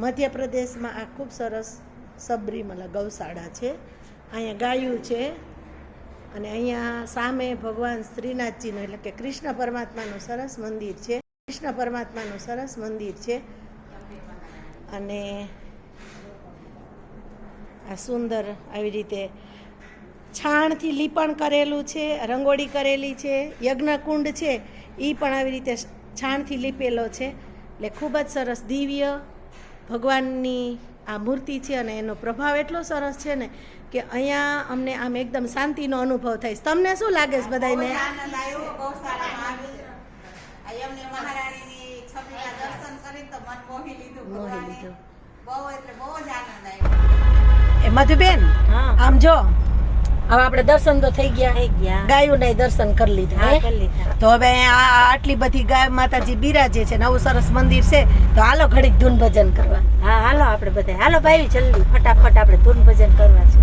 મધ્યપ્રદેશમાં આ ખૂબ સરસ સબરીમલા ગૌશાળા છે. અહીંયા ગાયું છે અને અહીંયા સામે ભગવાન શ્રીનાથજીનું એટલે કે કૃષ્ણ પરમાત્માનું સરસ મંદિર છે. કૃષ્ણ પરમાત્માનું સરસ મંદિર છે. અને આ સુંદર આવી રીતે છાણથી લીપણ કરેલું છે, રંગોળી કરેલી છે, યજ્ઞકુંડ છે એ પણ આવી રીતે છાણથી લીપેલો છે. એટલે ખૂબ જ સરસ દિવ્ય ભગવાનની આ મૂર્તિ છે અને એનો પ્રભાવ એટલો સરસ છે ને કે અહીંયા અમને આમ એકદમ શાંતિનો અનુભવ થાય તમને શું લાગે છે બધાને મધુબેન હા. આમ જો. હવે આપણે દર્શન તો થઈ ગયા. ગાયું ગયા. ગાયું દર્શન કરી લીધા તો હવે આ આટલી બધી ગાય માતાજી બિરાજે છે નવું સરસ મંદિર છે તો હાલો ઘડીક ધૂન ભજન કરવા. હા હાલો આપણે બધા હાલો ભાઈ જલ્દી ફટાફટ આપણે ધૂન ભજન કરવા છે.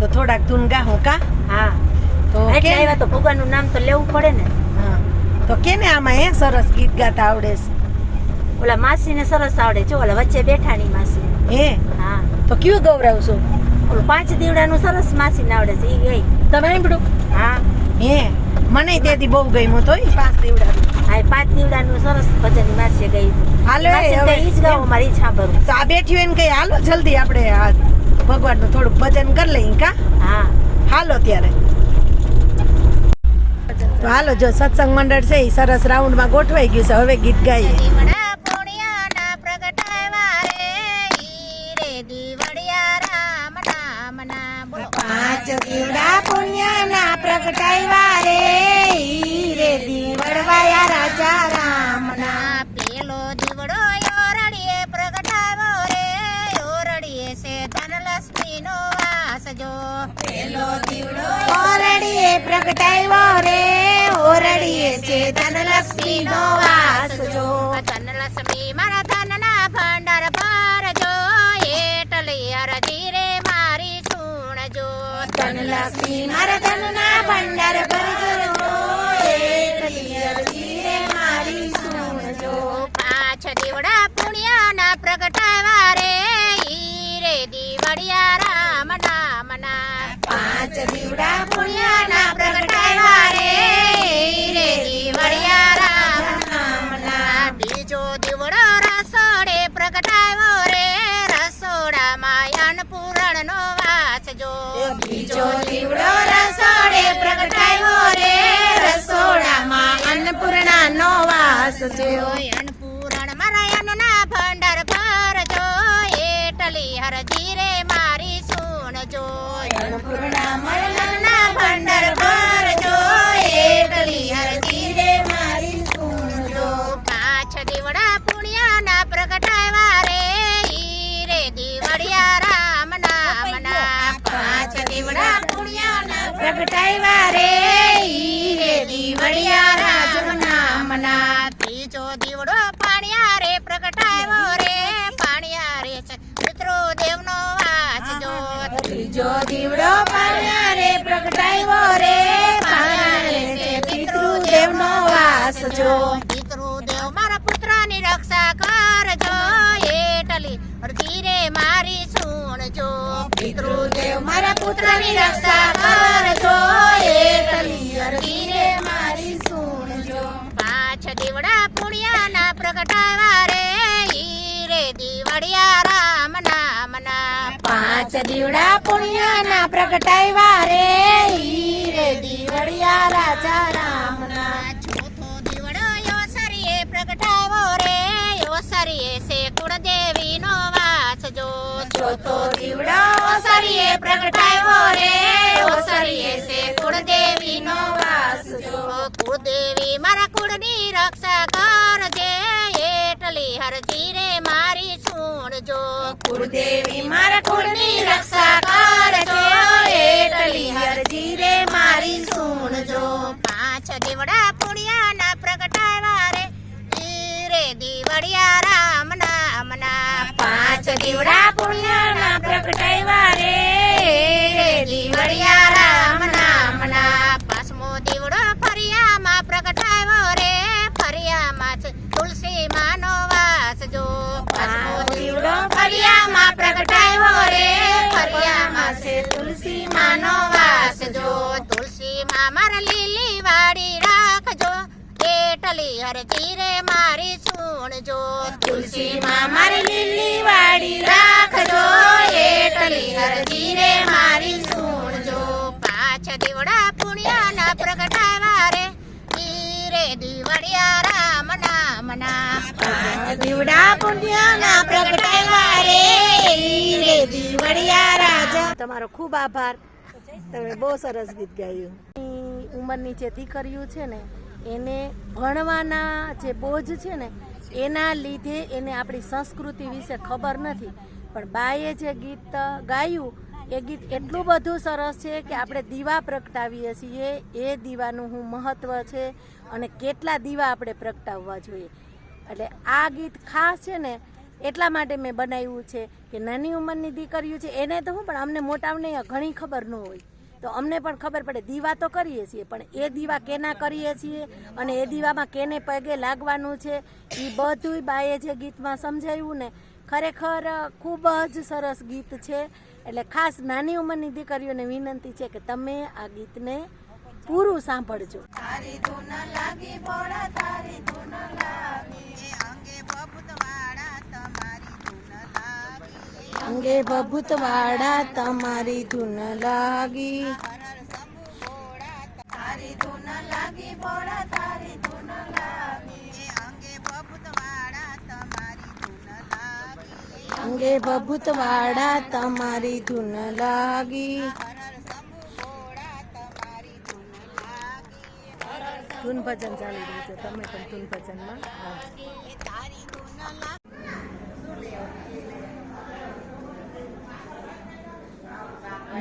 તો થોડાક ધૂન ગાહું કા? હા. તો એટલે આવ્યા તો ભગવાનનું નામ તો લેવું પડે ને. હા. તો કેને આમાં હે? સરસ ગીત ગાતા આવડે છે. ઓલા માસીને સરસ આવડે જો ઓલા વચ્ચે બેઠાની માસી. હે? હા. તો કયું ગૌરવશો? ઓલું પાંચ દીવડાનું સરસ માસી આવડે છે એ ગઈ. તમે સાંભળ્યું હા. હે મને તેથી બહુ ગમ્યું તો એ પાંચ દીવડાનું. હા પાંચ દીવડાનું સરસ ભજન માસીએ ગઈ. હાલો એ જ ગાવ મારી ભરું તો આ બેઠી હોય ને કઈ હાલો જલ્દી આપણે આ ભગવાનનું થોડુંક ભજન કરી લઈએ કા? હા. હાલો ત્યારે. તો હાલો જો સત્સંગ મંડળ છે એ સરસ રાઉન્ડમાં ગોઠવાઈ ગયું છે હવે ગીત ગાઈએ. પ્રગટાવ્યા રે રે દીવડવાયા રાજા રામના. ના પેલો દીવડો યોરડીએ પ્રગટાવો રે. યોરડીએ છે ધનલક્ષ્મીનો વાસ જો. પેલો દીવડો ઓરડીએ પ્રગટાવ્યો રે. ઓરડીએ છે ધનલક્ષ્મીનો વાસ જો. ધનલક્ષ્મી મારા ધનના ભંડાર ધનલક્ષ્મી મારા ધનના ભંડાર ભરજો એટલી અરજી રે મારી સુણજો પાંચ દીવડા પુણ્યના પ્રગટાવ્યા રે ઈ રે દીવડિયા રામ નામના. પાંચ દીવડા અન્નપૂર્ણાનો વાસ છે પ્રગટાવ્યો રે પિતૃદેવ નો વાસ જો. પિતૃદેવ મારા પુત્રની રક્ષા કરજો એટલી અરજી રે મારી સુણજો પિતૃદેવ મારા પુત્રની રક્ષા કરજો એટલી અરજી દીવડા પુણ્યના પ્રગટાવ્યા રે. ઈ રે દીવડિયા રાજા રામના. ચોથો દીવડો યોસરીએ પ્રગટાવ્યો રે. યોસરીએ છે કુળદેવીનો વાસ જો ચોથો દીવડો ઓસરીએ પ્રગટાવ્યો રે. ઓસરીએ છે કુળદેવીનો વાસ જો કુળદેવી મારા કુળની રક્ષા કરજે એટલી હરજી રે મારી સુણજો કુળદેવી મારા કુળની રક્ષા કરજો એટલી હરજી રે મારી સુણજો. પાંચ દીવડા ના પ્રગટાવા રે. રે દીવડિયા રામ નામના. પાંચ દીવડા પુણ્યા ના પ્રગટાવા રે દીવડિયા રામ મારા લીલી વાડી રાખજો એટલી હરજી રે મારી સુણજો. તુલસી માં મારી લીલી વાડી રાખજો એટલી હરજી રે મારી સુણજો. પાછ દીવડા પુણ્યા ના પ્રગટાવા રે રે દીવડિયા રામ નામ ના પાંચ દીવડા પુણ્યા ના પ્રગટાવા રે રે દીવડિયા રાજા. તમારો ખૂબ આભાર. તમે બહુ સરસ ગીત ગાયું. ઉંમરની જે દીકરીઓ છે ને, એને ભણવાના જે બોજ છે ને, એના લીધે એને આપણી સંસ્કૃતિ વિશે ખબર નથી. પણ બાએ જે ગીત ગાયું, એ ગીત એટલું બધું સરસ છે કે આપણે દીવા પ્રગટાવીએ છીએ. એ દીવાનું હું મહત્ત્વ છે અને કેટલા દીવા આપણે પ્રગટાવવા જોઈએ. એટલે આ ગીત ખાસ છે ને, એટલા માટે મેં બનાવ્યું છે કે નાની ઉંમરની દીકરીઓ છે, એને તો હું, પણ અમને મોટાઓને ઘણી ખબર ન હોય. તો અમને પણ ખબર પડે, દીવા તો કરીએ છીએ, પણ એ દીવા કેના કરીએ છીએ અને એ દીવામાં કેને પગે લાગવાનું છે એ બધુંય બાએ જે ગીતમાં સમજાવ્યું ને, ખરેખર ખૂબ જ સરસ ગીત છે. એટલે ખાસ નાની ઉંમરની દીકરીઓને વિનંતી છે કે તમે આ ગીતને પૂરું સાંભળજો. અંગે બભૂતવાડા તમારી ધૂન લાગી. તારી ધૂન લાગી બોડા તારી ધૂન અંગે બભૂતવાડા તમારી ધૂન લાગી. ધૂન ભજન ચાલી રહ્યું છે. તમે પણ ધૂન ભજનમાં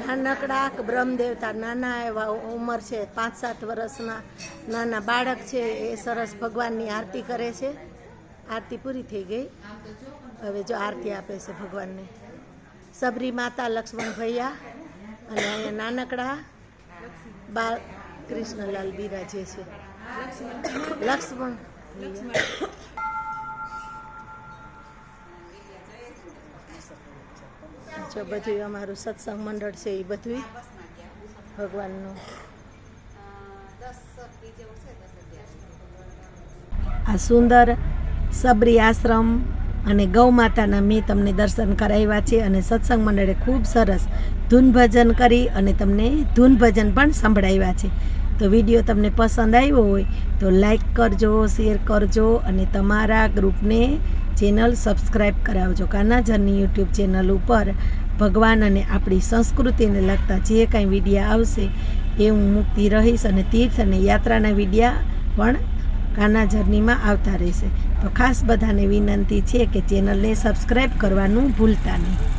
નાનકડા બ્રહ્મદેવતા નાના એવા ઉંમર છે, પાંચ સાત વર્ષના નાના બાળક છે, એ સરસ ભગવાનની આરતી કરે છે. આરતી પૂરી થઈ ગઈ. હવે જો આરતી આપે છે ભગવાનને. સબરી માતા લક્ષ્મણ ભૈયા અને અહીંયા નાનકડા બાળ કૃષ્ણલાલ બિરાજે છે. લક્ષ્મણ. જો બધું, અમારું સત્સંગ મંડળ છે એ બધું ભગવાનનું. આ સુંદર સબરી આશ્રમ અને ગૌ માતાના મેં તમને દર્શન કરાવ્યા છે અને સત્સંગ મંડળે ખૂબ સરસ ધૂન ભજન કરી અને તમને ધૂન ભજન પણ સંભળાવ્યા છે. તો વીડિયો તમને પસંદ આવ્યો હોય તો લાઈક કરજો શેર કરજો અને તમારા ગ્રુપને ચેનલ સબસ્ક્રાઈબ કરાવજો. કાનાજરની યુટ્યુબ ચેનલ ઉપર ભગવાન અને આપણી સંસ્કૃતિને લગતા જે કાંઈ વિડીયા આવશે એ હું મૂકતી રહીશ અને તીર્થ અને યાત્રાના વિડીયા પણ કાના જર્નીમાં આવતા રહેશે. તો ખાસ બધાને વિનંતી છે કે ચેનલને સબસ્ક્રાઈબ કરવાનું ભૂલતા નહીં.